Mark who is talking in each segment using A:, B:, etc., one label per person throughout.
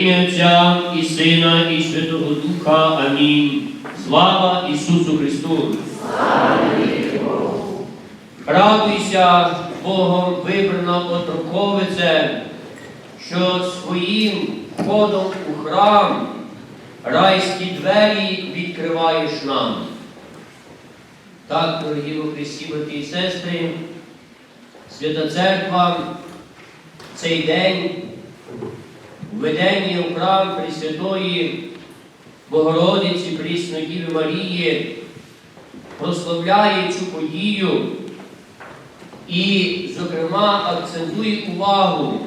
A: Ім'я Отця і Сина, і Святого Духа. Амінь. Слава Ісусу Христу! Радуйся, Богом вибрана отроковице, що своїм входом у храм райські двері відкриваєш нам. Так, дорогі у Христі, брати і сестри, Свята Церква цей день введення у храм Пресвятої Богородиці Прісної Діви Марії прославляє цю подію і, зокрема, акцентує увагу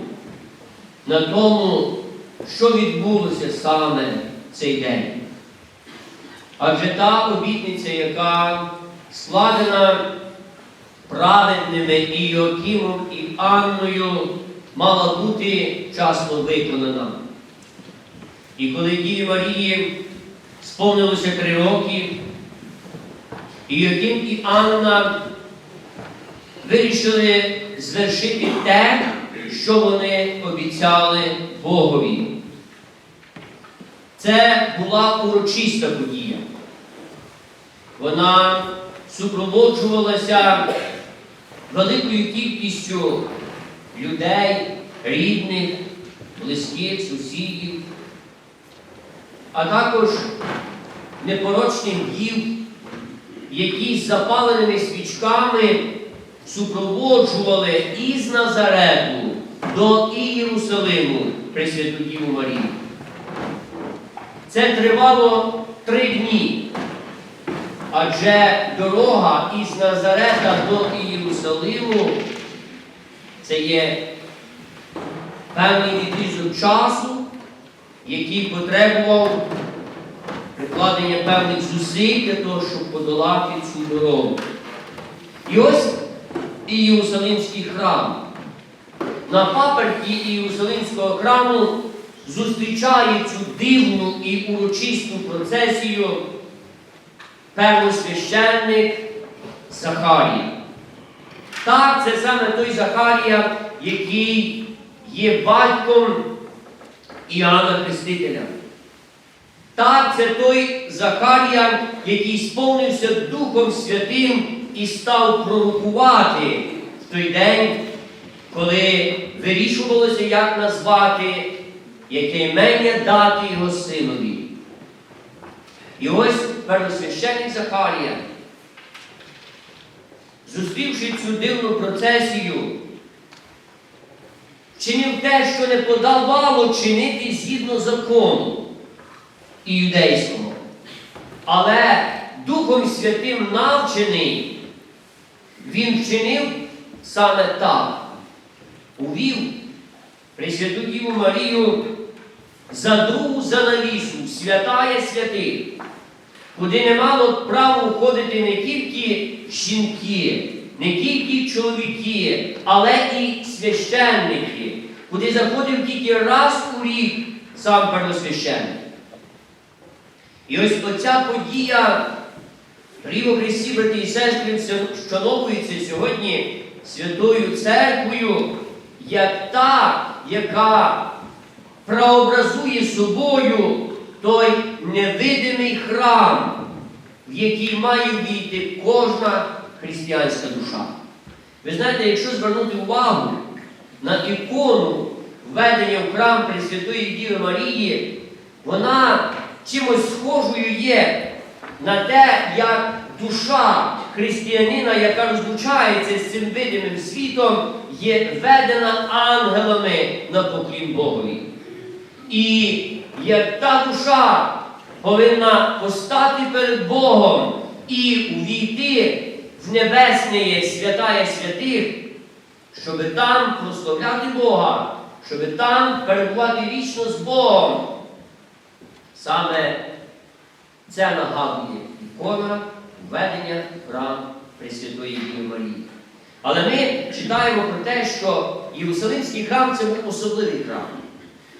A: на тому, що відбулося саме цей день. Адже та обітниця, яка складена праведними і Йоакимом, і Анною, мала бути часто виконана. І коли Діві Марії сповнилося три роки, і Йоаким і Анна вирішили звершити те, що вони обіцяли Богові. Це була урочиста подія. Вона супроводжувалася великою кількістю людей, рідних, близьких, сусідів, а також непорочних дів, які з запаленими свічками супроводжували із Назарету до Ієрусалиму Пресвяту Діву Марію. Це тривало три дні. Адже дорога із Назарета до Ієрусалиму це є певний відрізок часу, який потребував прикладення певних зусиль для того, щоб подолати цю дорогу. І ось Ієрусалимський храм. На паперті Ієрусалимського храму зустрічає цю дивну і урочисту процесію первосвященник Захарія. Так, це саме той Захарія, який є батьком Іоанна Хрестителя. Так, це той Захарія, який сповнився Духом Святим і став пророкувати в той день, коли вирішувалося, як назвати, яке імення дати його синові. І ось первосвященник Захарія, зустрівши цю дивну процесію, чинив те, що не подавало чинити згідно закону і юдейському. Але Духом Святим навчений, він вчинив саме так, увів Пресвяту Діву Марію за другу занавісу, святая святих, куди не мало право входити не тільки жінки, не тільки чоловіки, але і священники, куди заходив тільки раз у рік сам первосвященник. І ось оця подія Ріво Христі, брати і сестри, вшановується сьогодні Святою Церквою, як та, яка прообразує собою той невидимий храм, в який має війти кожна християнська душа. Ви знаєте, якщо звернути увагу на ікону введення в храм Пресвятої Діви Марії, вона чимось схожою є на те, як душа християнина, яка розлучається з цим видимим світом, є введена ангелами на поклін Богові. І як та душа повинна постати перед Богом і увійти в небесне святая святих, щоб там прославляти Бога, щоб там перебувати вічно з Богом. Саме це нагадує ікона введення в храм Пресвятої Діви Марії. Але ми читаємо про те, що Єрусалимський храм це був особливий храм.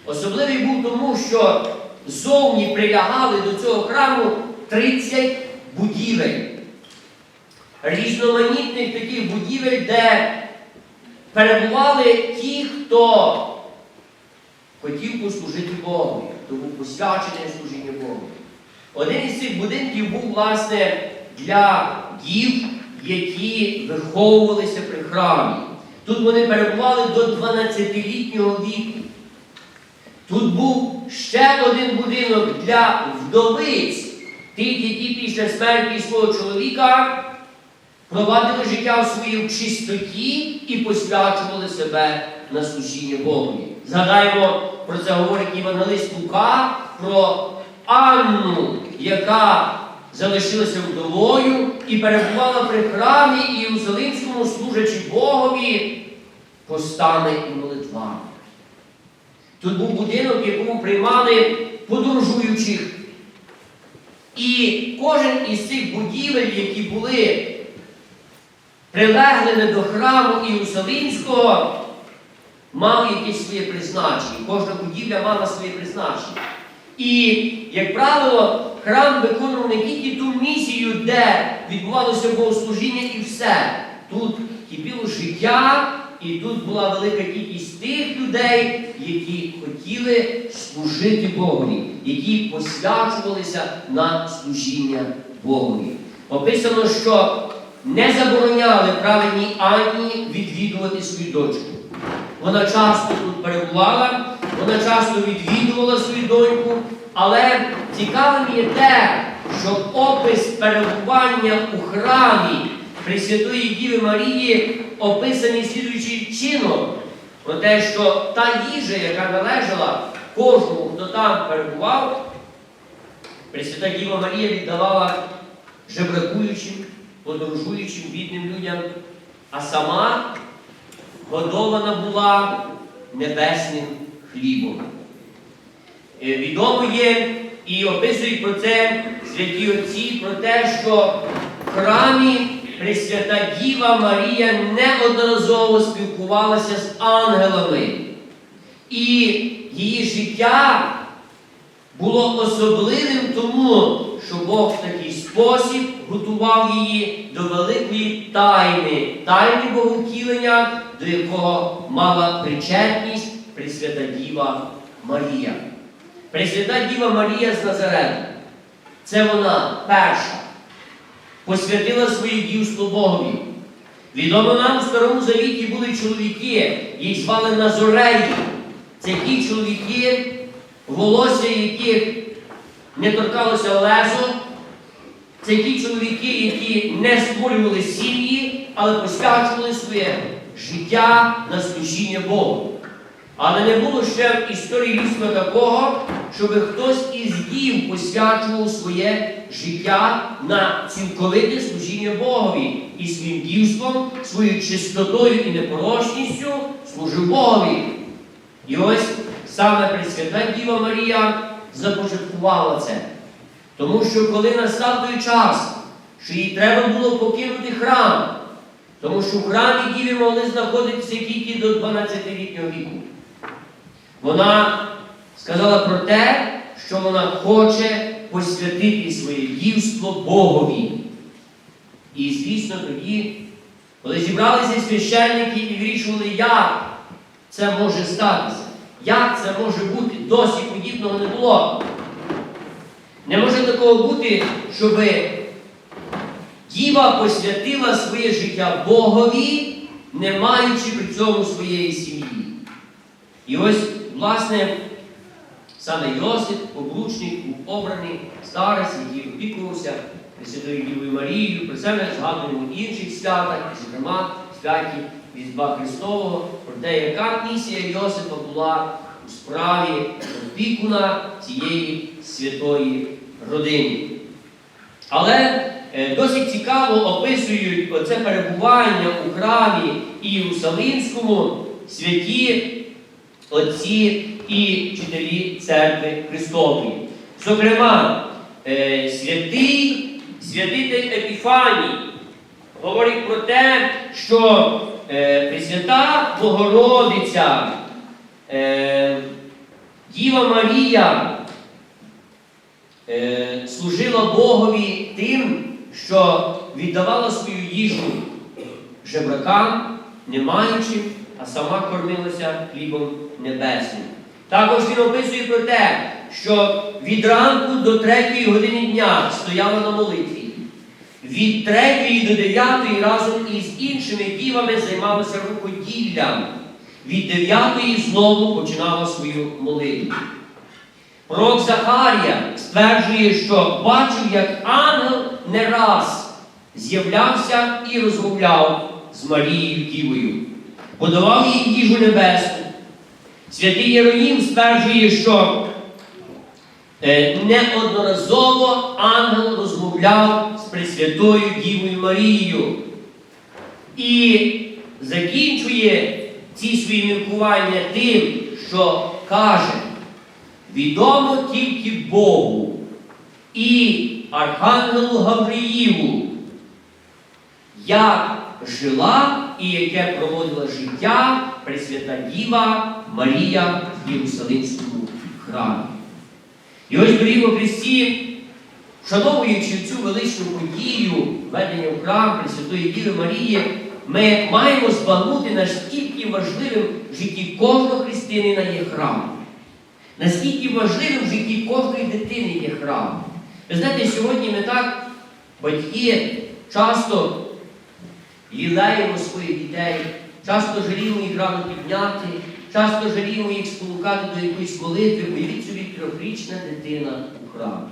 A: Особливий був тому, що зовні прилягали до цього храму 30 будівель. Різноманітних таких будівель, де перебували ті, хто хотів послужити Богові, то був посвячене служіння Богу. Один із цих будинків був, власне, для дів, які виховувалися при храмі. Тут вони перебували до 12-літнього віку. Тут був ще один будинок для вдовиць, тих, які після смерті свого чоловіка провадили життя в своїй чистоті і посвячували себе на служіння Богові. Згадаємо, про це говорить Євангелист Лука, про Анну, яка залишилася вдовою і перебувала при храмі Єрусалимському, служачи Богові постами і молитвами. Тут був будинок, в якому приймали подорожуючих. І кожен із цих будівель, які були прилеглими до храму Єрусалимського, мав якесь своє призначення. Кожна будівля мала своє призначення. І, як правило, храм виконував не тільки ту місію, де відбувалося богослужіння і все. Тут кипіло життя, і тут була велика кількість тих людей, які хотіли служити Богові, які посвячувалися на служіння Богові. Описано, що не забороняли праведній Анні відвідувати свою дочку. Вона часто тут перебувала, вона часто відвідувала свою доньку, але цікавим є те, що опис перебування у храмі Пресвятої Діви Марії описаний слідуючим чином. Про те, що та їжа, яка належала кожному, хто там перебував, Пресвята Діва Марія віддавала жебракуючим, подорожуючим бідним людям, а сама годована була небесним хлібом. Е, Відомо є і описують про це святі отці, про те, що в храмі Пресвята Діва Марія неодноразово спілкувалася з ангелами. І її життя було особливим тому, що Бог в такий спосіб готував її до великої тайни, тайни Боготілення, до якого мала причетність Пресвята Діва Марія. Пресвята Діва Марія з Назарету. Це вона перша посвятила своє дівство Богові. Відомо нам у Старому Завіті були чоловіки, їх звали Назореї. Це ті чоловіки, волосся яких не торкалося лезо. Це ті чоловіки, які не створювали сім'ї, але посвячували своє життя на служіння Богу. Але не було ще в історії людства такого, щоб хтось із дів посвячував своє життя на цілковите служіння Богові і своїм дівством, своєю чистотою і непорочністю служив Богові. І ось саме Пресвята Діва Марія започаткувала це. Тому що коли настав той час, що їй треба було покинути храм, тому що в храмі діви могли знаходитися тільки до 12-літнього віку. Вона сказала про те, що вона хоче посвятити своє дівство Богові. І, звісно, тоді, коли зібралися священники і вирішували, як це може статися, як це може бути, досі подібного не було. Не може такого бути, щоб діва посвятила своє життя Богові, не маючи при цьому своєї сім'ї. І ось, власне, саме Йосип, обручник, був обраний старець, який опікувався Пресвятою Дівою Марією. Про це ми згадуємо інших святах, і, зокрема, святі Різдва Христового, про те, яка місія Йосипа була у справі опікуна цієї святої родини. Але е, досить цікаво описують оце перебування у храмі Ієрусалимському святі отці і вчителі церкви Христової. Зокрема, е, святий святитель Епіфаній говорить про те, що е, Пресвята Богородиця, е, Діва Марія служила Богові тим, що віддавала свою їжу жебракам, не маючи, а сама кормилася хлібом небесним. Також він описує про те, що від ранку до третьої години дня стояла на молитві. Від третьої до дев'ятої разом із іншими дівами займалася рукоділлям. Від дев'ятої знову починала свою молитву. Пророк Захарія стверджує, що бачив, як ангел не раз з'являвся і розмовляв з Марією Дівою, подавав їй їжу небесну. Святий Єронім стверджує, що е, неодноразово ангел розмовляв з Пресвятою Дівою Марією. І закінчує ці свої міркування тим, що каже, відомо тільки Богу і Архангелу Гавриїлу, як жила і яке проводила життя Пресвята Діва Марія в Єрусалимському храмі. І ось дорогі Христі, вшановуючи цю величну подію введення в храм Пресвятої Діви Марії, ми маємо збагнути, наскільки важливим в житті кожного християнина є храм. Наскільки важливим в житті кожної дитини є храм. Ви знаєте, сьогодні ми так, батьки, часто лілеємо своїх дітей, часто жаліємо їх рано підняти, часто жаліємо їх спонукати до якоїсь молитви. Уявіть собі трьохрічна дитина у храмі.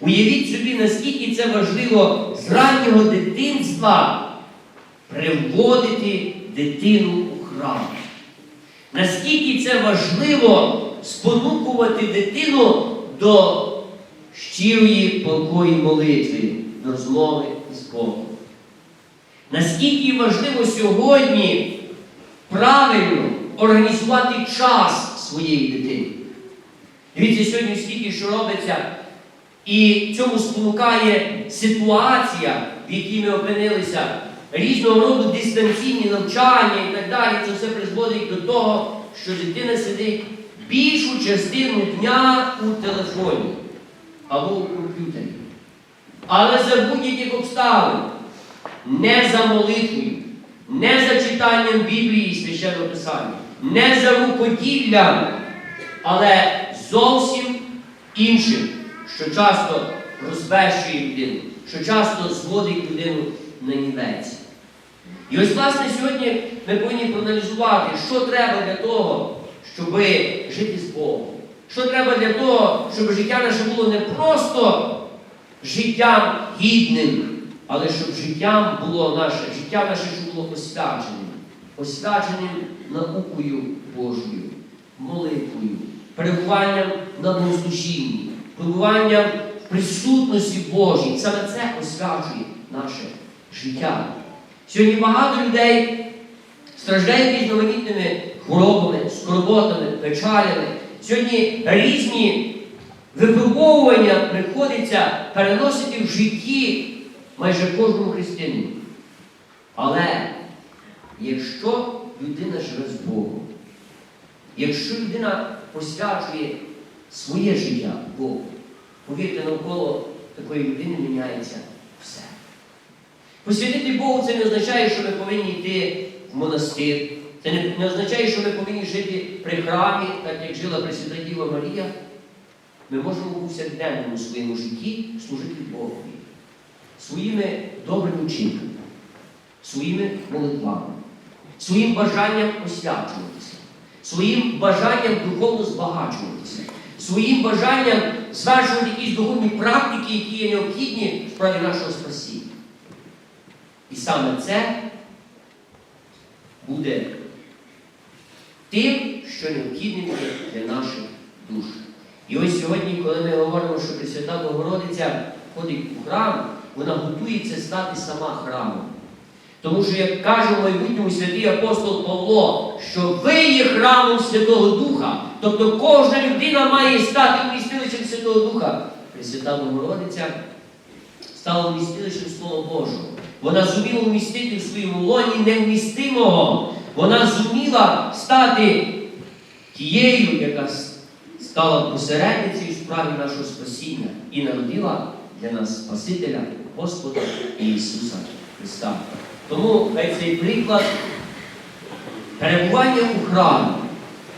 A: Уявіть собі, наскільки це важливо з раннього дитинства приводити дитину у храм. Наскільки це важливо спонукувати дитину до щирої палкої молитви, до розмови з Богом. Наскільки важливо сьогодні правильно організувати час своєї дитини. Дивіться, сьогодні скільки що робиться, і цьому спонукає ситуація, в якій ми опинилися, різного роду дистанційні навчання і так далі. Це все призводить до того, що дитина сидить більшу частину дня у телефоні або у комп'ютері. Але за будь-яких обставин, не за молитвою, не за читанням Біблії і священного Писання, не за рукоділлям, але зовсім іншим, що часто розбещує людину, що часто зводить людину на нівець. І ось, власне, сьогодні ми повинні проаналізувати, що треба для того, щоб жити з Богом. Що треба для того, щоб життя наше було не просто життям гідним, але щоб життям було наше, життя наше було освяченим, освяченим наукою Божою, молитвою, перебуванням на богослужінні, перебуванням в присутності Божій. Саме це освячує наше життя. Сьогодні багато людей страждають різноманітними хворобами, скорботами, печалями. Сьогодні різні випробовування приходиться переносити в житті майже кожному християнину. Але якщо людина живе з Богом, якщо людина посвячує своє життя Богу, повірте, навколо такої людини міняється все. Посвятити Богу це не означає, що ми повинні йти в монастир. Це не, не означає, що ми повинні жити при храмі, так як жила Пресвята Діва Марія. Ми можемо у повсякденному своєму житті служити Богові своїми добрими вчинками, своїми молитвами, своїм бажанням освячуватися, своїм бажанням духовно збагачуватися, своїм бажанням звершувати якісь духовні практики, які є необхідні в справі нашого спасіння. І саме це буде тим, що необхідним є для наших душ. І ось сьогодні, коли ми говоримо, що Пресвята Богородиця ходить у храм, вона готується стати сама храмом. Тому що, як каже в майбутньому святий апостол Павло, що ви є храмом Святого Духа, тобто кожна людина має стати вмістилищем Святого Духа. Пресвята Богородиця стала вмістилищем Слова Божого. Вона зуміла вмістити в своєму лоні невмістимого. Вона зуміла стати тією, яка стала посередницею в справі нашого спасіння і народила для нас Спасителя, Господа Ісуса Христа. Тому хай цей приклад перебування у храмі,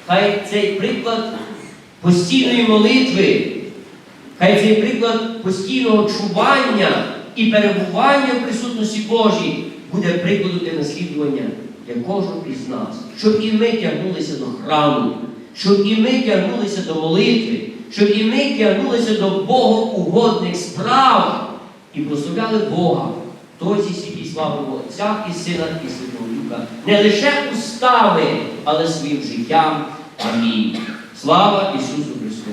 A: хай цей приклад постійної молитви, хай цей приклад постійного чування і перебування в присутності Божій буде прикладом для наслідування для кожного із нас, щоб і ми тягнулися до храму, щоб і ми тягнулися до молитви, щоб і ми тягнулися до богоугодних справ і прославляли Бога, Тройці світі славимо Отця і Сина і Святого Духа, не лише устами, але своїм життям. Амінь. Слава Ісусу Христу!